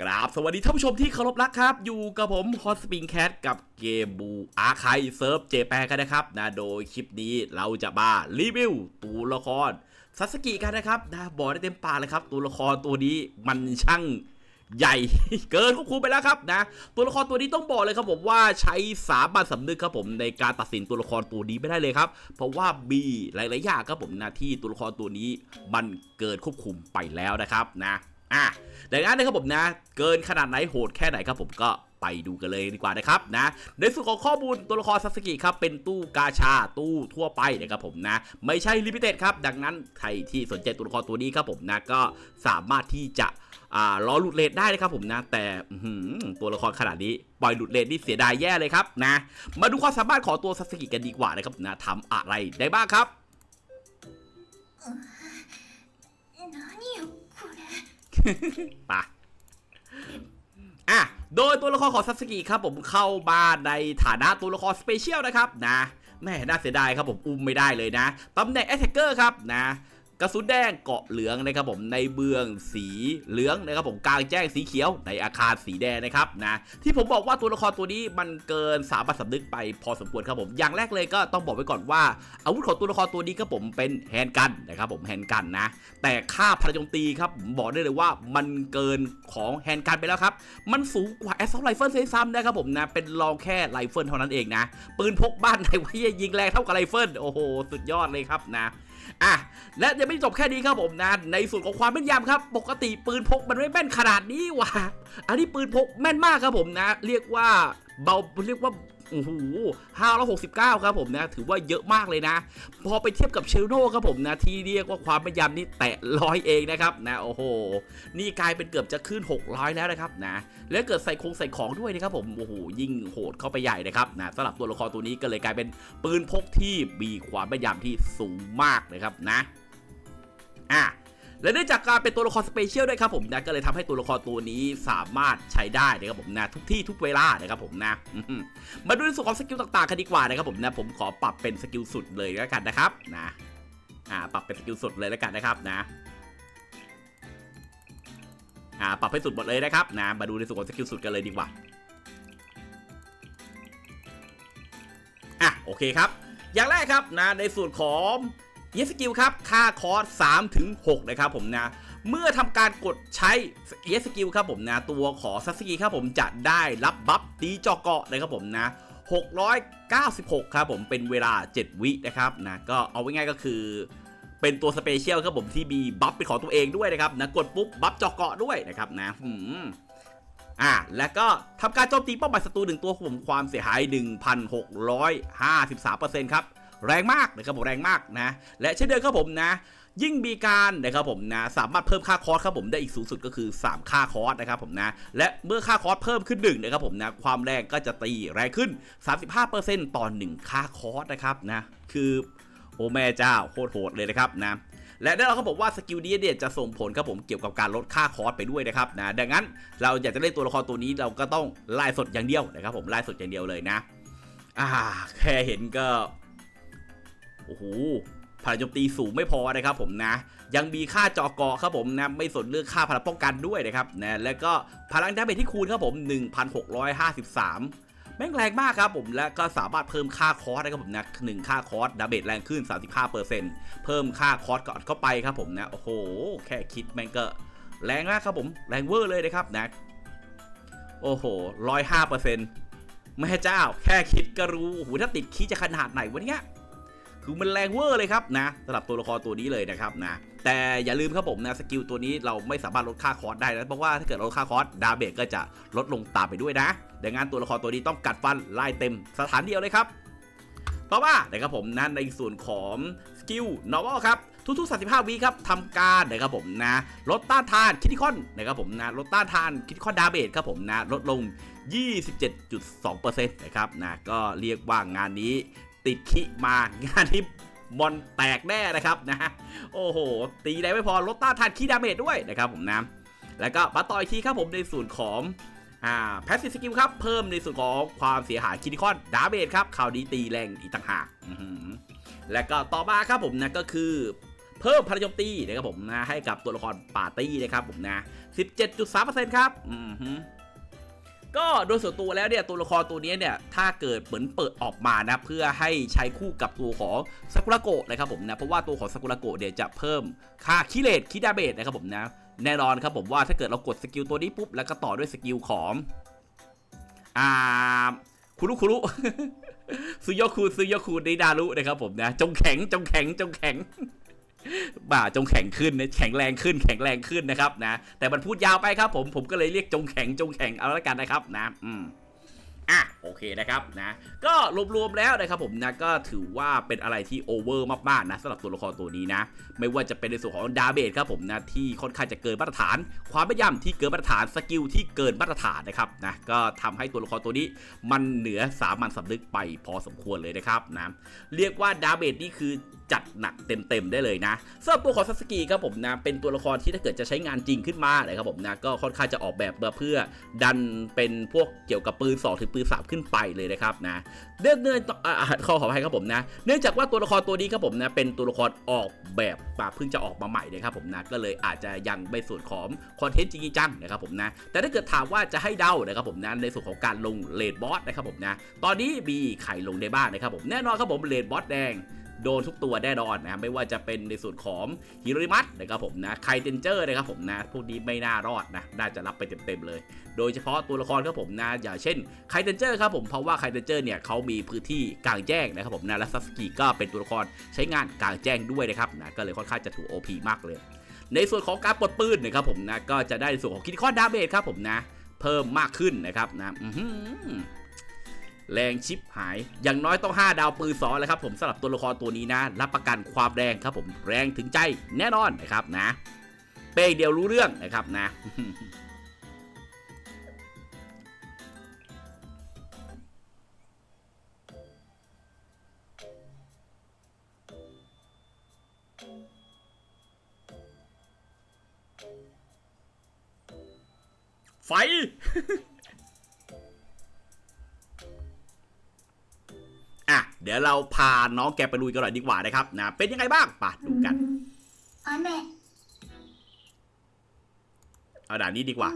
กราบสวัสดีท่านผู้ชมที่เคารพรักครับ อยู่กับผมฮอสปิงแคทกับเกมบูอาร์ไคเซิร์ฟเจแปกันนะครับนะโดยคลิปนี้เราจะมารีวิวตัวละครซัสกิกันนะครับนะบอกได้เต็มปากเลยครับ ตัวละครตัวนี้มันช่างใหญ่เกินควบคุมไปแล้วครับนะตัวละครตัวนี้ต้องบอกเลยครับผมว่าใช้สาบันสำนึกครับผมในการตัดสินตัวละครตัวนี้ไม่ได้เลยครับ เพราะว่ามีหลายๆอย่างครับผมนะที่ตัวละครตัวนี้มันเกินควบคุมไปแล้วนะครับนะ อะดังนั้นนะครับผมนะ เกินขนาดไหนโหดแค่ไหนครับผมก็ไปดูกันเลยดีกว่านะครับนะในส่วนของข้อมูลตัวละครซาสกิครับเป็นตู้กาชาตู้ทั่วไปนะครับผมนะ ไม่ใช่ลิมิเต็ดครับ ดังนั้นใครที่สนใจตัวละครตัวนี้ครับผมนะก็สามารถที่จะอ่ารอหลุดเลทได้นะครับผมนะ แต่ตัวละครขนาดนี้ปล่อยหลุดเลทนี่เสียดายแย่เลยครับนะ มาดูความสามารถของตัวซาสกิกันดีกว่านะครับนะทำอะไรได้บ้างครับ ปะอะ โดยตัวละครของซัสกิครับผมเข้ามาในฐานะตัวละครสเปเชียลนะครับนะแม่น่าเสียดายครับผมอุ้มไม่ได้เลยนะตำแหน่งแอตแทกเกอร์ครับนะ กระสุนแดงเกาะเหลืองนะครับผมในเบืองสีเหลืองนะครับผมกลางแจ้งสีเขียวในอาคารสีแดงนะครับนะที่ผมบอกว่าตัวละครตัวนี้มันเกินสามัญสำนึกไปพอสมควรครับผมอย่างแรกเลยก็ต้องบอกไว้ก่อนว่า อาวุธของตัวละครตัวนี้ครับผมเป็นแฮนด์กันนะครับผมแฮนด์กันนะ แต่ค่าพลังโจมตีครับผมบอกได้เลยว่ามันเกินของแฮนด์กันไปแล้วครับมันสูงกว่าแอสซอลไรเฟิลเซซ้ำนะครับผมนะเป็นรองแค่ไรเฟิลเท่านั้นเองนะปืนพกบ้านไหนไว้ยิงแรงเท่ากับไรเฟิลโอ้โหสุดยอดเลยครับนะ อะและยังไม่จบแค่นี้ครับผมนะในส่วนของความแม่นยำครับ ปกติปืนพกมันไม่แม่นขนาดนี้ว่ะอันนี้ปืนพกแม่นมากครับผมนะ เรียกว่าเบาเรียกว่า โอ้โหห้าร้อยหกสิบเก้าครับผมนะ ถือว่าเยอะมากเลยนะ พอไปเทียบกับเชลโนครับผมนะ ที่เรียกว่าความแม่นยำนี่แตะร้อยเองนะครับนะ โอ้โห นี่กลายเป็นเกือบจะขึ้น 600 แล้วนะครับนะ แล้วเกิดใส่คงใส่ของด้วยนะครับผม โอ้โห ยิ่งโหดเข้าไปใหญ่นะครับนะสำหรับตัวละครตัวนี้ก็เลยกลายเป็นปืนพกที่มีความแม่นยำที่สูงมากนะครับนะ อะ และเนื่องจากการเป็นตัวละครสเปเชียลด้วยครับผมนะก็เลยทำให้ตัวละครตัวนี้สามารถใช้ได้นะครับผมนะทุกที่ทุกเวลานะครับผมนะมาดูในส่วนของสกิลต่างๆกันดีกว่านะครับผมนะผมขอปรับเป็นสกิลสุดเลยแล้วกันนะครับนะอ่าปรับเป็นสกิลสุดเลยแล้วกันนะครับนะอ่าปรับให้สุดหมดเลยนะครับนะมาดูในส่วนของสกิลสุดกันเลยดีกว่าอะโอเคครับ อย่างแรกครับนะในส่วนของ เยสกิลครับ ค่าคอร์ส3ถึง6นะครับผมนะ เมื่อทำการกดใช้เยสกิลครับผมนะ ตัวของซัสกิครับผมจะได้รับบัฟตีจอเกาะนะครับผมนะ 696 ครับผมเป็นเวลา 7 วินะครับนะ ก็เอาไว้ง่ายก็คือเป็นตัวสเปเชียลครับผมที่มีบัฟเป็นของตัวเองด้วยนะครับนะกดปุ๊บบัฟเจาะเกาะด้วยนะครับนะหืมอ่าแล้วก็ทำการโจมตีเป้าหมายศัตรูหนึ่งตัวผมความเสียหาย 1,653%ครับ แรงมากนะครับผมแรงมากนะ และเช่นเดิมครับผมนะ ยิ่งมีการนะครับผมนะสามารถเพิ่มค่าคอร์สครับผมได้อีกสูงสุดก็คือ 3 ค่าคอร์สนะครับผมนะ และเมื่อค่าคอร์สเพิ่มขึ้น1นะครับผมนะความแรงก็จะตีแรงขึ้น 35%ต่อ1ค่าคอร์สนะครับนะคือโอ้แม่เจ้าโคตรโหดเลยนะครับนะและแน่นอนครับผมว่าสกิลนี้เนี่ยจะส่งผลครับผมเกี่ยวกับการลดค่าคอร์สไปด้วยนะครับนะดังนั้นเราอยากจะเล่นตัวละครตัวนี้เราก็ต้องไล่สดอย่างเดียวนะครับผมไล่สดอย่างเดียวเลยนะอ่าแค่เห็นก็ โอ้โหพลังโจมตีสูงไม่พอนะครับผมนะ ยังมีค่าจอกอครับผมนะ ไม่สนเรื่องค่าพลังป้องกันด้วยนะครับนะแล้วก็พลังดาเมจที่คูณครับผม 1653 แม่งแรงมากครับผมและก็สามารถเพิ่มค่าคอร์สได้ครับผมนะหนึ่งค่าคอร์สดาเมจแรงขึ้น 35%เพิ่มค่าคอร์สก่อนเข้าไปครับผมนะ โอ้โห แค่คิดแม่งก็แรงมากครับผม แรงเวอร์เลยนะครับนะโอ้โหร้อยห้าเปอร์เซ็นต์แม่เจ้า แค่คิดก็รู้โอ้โหถ้าติดคิดจะขนาดไหนวะเนี่ย คือมันแรงเวอร์เลยครับนะสำหรับตัวละครตัวนี้เลยนะครับนะแต่อย่าลืมครับผมนะสกิลตัวนี้เราไม่สามารถลดค่าคอร์สได้นะเพราะว่าถ้าเกิดลดค่าคอร์สดาเมจก็จะลดลงตามไปด้วยนะดังนั้นตัวละครตัวนี้ต้องกัดฟันไล่เต็มสถานเดียวเลยครับต่อมานะครับผมนะในส่วนของสกิล normal ครับทุกๆ 35 วิครับทำการนะครับผมนะลดต้านทานคิติคอนนะครับผมนะลดต้านทานคิติคอนดาเมจครับผมนะลดลง 27.2%นะครับนะก็เรียกว่างานนี้ ติดคิมางานที่บอลแตกแน่นะครับนะโอ้โห ตีได้ไม่พอลดต้าทานคีดาเมจด้วยนะครับผมนะแล้วก็มาต่ออีกทีครับผมในส่วนของอ่าแพสซีฟสกิลครับเพิ่มในส่วนของความเสียหายคินิคอนดาเมจครับคราวนี้ตีแรงอีกต่างหากแล้วก็ต่อมาครับผมนะก็คือเพิ่มพลังโจมตีนะครับผมนะให้กับตัวละครปาร์ตี้นะครับผมนะ 17.3%ครับ อือฮึ ก็โดยส่วนตัวแล้วเนี่ยตัวละครตัวนี้เนี่ยถ้าเกิดเหมือนเปิดออกมานะเพื่อให้ใช้คู่กับตัวของซากุระโกะนะครับผมนะเพราะว่าตัวของซากุระโกะเนี่ยจะเพิ่มค่าคิเลตคิดาเบตนะครับผมนะแน่นอนครับผมว่าถ้าเกิดเรากดสกิลตัวนี้ปุ๊บแล้วก็ต่อด้วยสกิลของอ่าคุรุคุรุซุโยคุซุโยคุในดารุนะครับผมนะจงแข็งจงแข็งจงแข็ง บ่าจงแข็งขึ้นนะแข็งแรงขึ้น แข็งแรงขึ้นนะครับนะ แต่มันพูดยาวไปครับผมผมก็เลยเรียกจงแข็งจงแข็งเอาละกันนะครับนะ อืม อะโอเคนะครับนะก็รวมๆแล้วนะครับผมนะก็ถือว่าเป็นอะไรที่โอเวอร์มากๆนะสำหรับตัวละครตัวนี้นะไม่ว่าจะเป็นในส่วนของดาเบจครับผมนะที่ค่อนข้างจะเกินมาตรฐาน ความไม่ย่ำที่เกินมาตรฐานสกิลที่เกินมาตรฐานนะครับนะก็ทำให้ตัวละครตัวนี้ มันเหนือสามัญสำนึกไปพอสมควรเลยนะครับนะเรียกว่าดาเบจนี่คือจัดหนักเต็มๆได้เลยนะสำหรับตัวของซัสกิครับผมนะเป็นตัวละครที่ถ้าเกิดจะใช้งานจริงขึ้นมานะครับผมนะก็ค่อนข้างจะออกแบบมาเพื่อดันเป็นพวกเกี่ยวกับปืน2ถึงปืน3ขึ้นไปเลยนะครับนะเนื่องเนื่องขอขออภัยครับผมนะ เนื่องจากว่าตัวละครตัวนี้ครับผมนะเป็นตัวละครออกแบบมาเพิ่งจะออกมาใหม่นะครับผมนะก็เลยอาจจะยังไม่ส่วนของคอนเทนต์จริงจังนะครับผมนะแต่ถ้าเกิดถามว่าจะให้เดานะครับผมนะในส่วนของการลงเลดบอสนะครับผมนะตอนนี้มีใครลงได้บ้างนะครับผมแน่นอนครับผมเลดบอสแดง โดนทุกตัวแน่นอนนะไม่ว่าจะเป็นในส่วนของฮิโรริมัตนะครับผมนะไคเทนเจอร์นะครับผมนะพวกนี้ไม่น่ารอดนะน่าจะรับไปเต็มๆเลย โดยเฉพาะตัวละครครับผมนะอย่างเช่นไคเทนเจอร์ครับผมเพราะว่าไคเทนเจอร์เนี่ยเขามีพื้นที่กลางแจ้งนะครับผมนะและซัสกิก็เป็นตัวละครใช้งานกลางแจ้งด้วยนะครับนะก็เลยค่อนข้างจะถูก OP มากเลย ในส่วนของการปลดปืนนะครับผมนะก็จะได้ในส่วนของคิดคอดาเมจครับผมนะ เพิ่มมากขึ้นนะครับนะอื แรงชิปหาย อย่างน้อยต้อง 5 ดาวปืนสอเลยครับผมสำหรับตัวละครตัวนี้นะ รับประกันความแรงครับผมแรงถึงใจแน่นอนนะครับนะ เป้เดียวรู้เรื่องนะครับนะ เดี๋ยวเราพาน้องแกไปลุยกันหน่อยดีกว่านะครับนะเป็นยังไงบ้างไป่ะดูกัน雨เอาด่านนี้ดีกว่า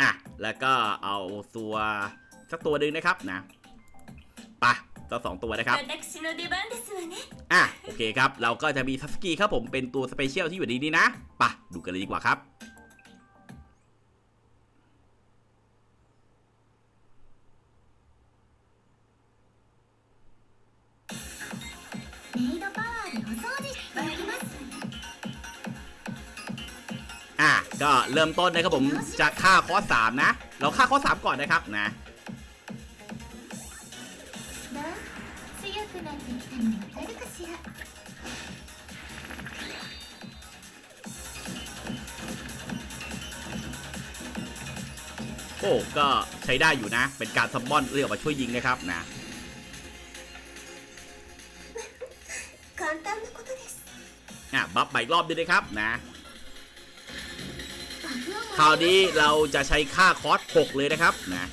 อะ แล้วก็เอาตัวสักตัวหนึ่งนะครับนะ ทั้งสองตัวนะครับอะโอเคครับ เราก็จะมีซัสกีครับผมเป็นตัวสเปเชียลที่อยู่ในนี้นะปะดูกันเลยดีกว่าครับอะก็เริ่มต้นนะครับผมจะฆ่าคอสามนะ เราฆ่าคอสามก่อนนะครับนะ なってきたのわかるかしら โอ้ ก็ใช้ได้อยู่นะ เป็นการซัมมอนเรียกมาช่วยยิงนะครับนะ 簡単なことです อ่ะ บัฟใหม่อีกรอบด้วยนะครับนะ バフを คราวนี้เราจะใช้ค่าคอร์ส6เลยนะครับนะ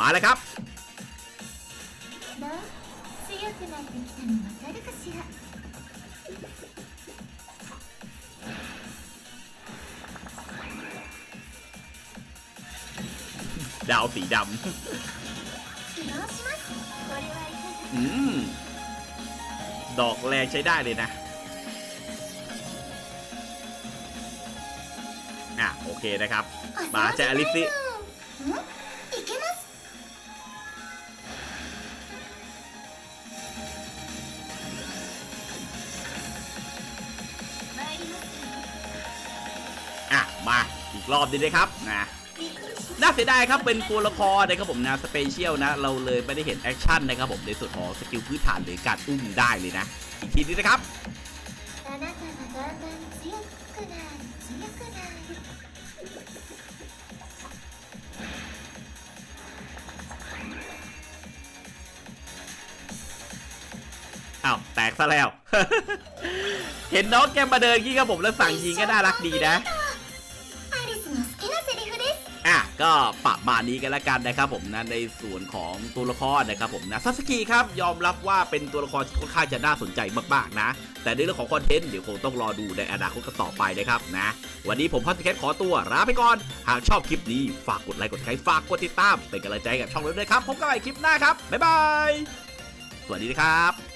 มาแล้วครับ ดาวสีดำอืมดอกแรงใช้ได้เลยนะอะโอเคนะครับ มาแจอลิซิ รอบดีเลยครับนะน่าเสียดายครับเป็นตัวละครนะครับผมนะสเปเชียลนะ เราเลยไม่ได้เห็นแอคชั่นนะครับผมในส่วนของสกิลพื้นฐานหรือการอุ้มได้เลยนะ อีกทีนึงนะครับอ้าวแตกซะแล้ว เห็นน้องแกมาเดินกี้ครับผมแล้วสั่งยิงก็น่ารักดีนะ ก็ประมาณนี้กันละกันนะครับผมนะในส่วนของตัวละครนะครับผมนะซัสกิครับยอมรับว่าเป็นตัวละครที่ค่อนข้างจะน่าสนใจมากๆนะ แต่ในเรื่องของคอนเทนต์เดี๋ยวคงต้องรอดูในอนาคตกันต่อไปนะครับนะวันนี้ผมพัสแคทขอตัวลาไปก่อน หากชอบคลิปนี้ฝากกดไลค์กดแชร์ฝากกดติดตามเป็นกำลังใจกับช่องเราด้วยครับพบกันใหม่คลิปหน้าครับบ๊ายบายสวัสดีนะครับ